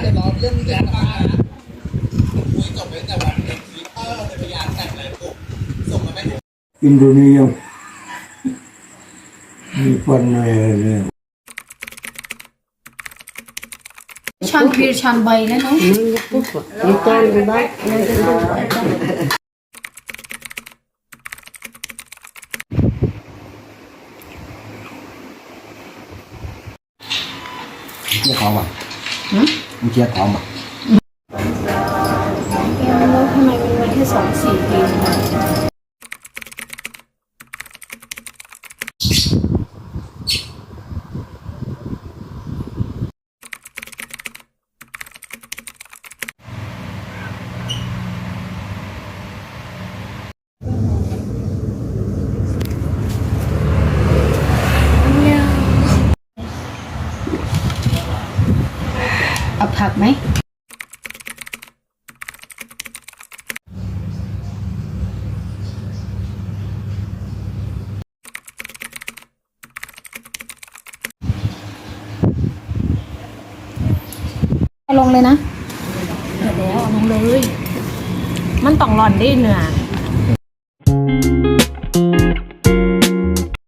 เดี๋ยวรอเรื่องนี้เดี๋ยวมาคุยจบไปแต่วันเด็กทวิตเตอร์เป็นพยานแต่งอะไรปุ๊บส่งมาไม่ถูกอินโดนีเซียมีคนอะไรเนี่ยชันพีรชันใบแล้วเนาะ Ikan bak, nanti tu. เชียของป่ะมึงเชี่ยของป่ะแล้วทำไมมันมีแค่สองสี่ปี เอาผักไหมเอาลงเลยนะเดี๋ยวแล้วเอาลงเลย มันต้องร่อนได้เนื้อ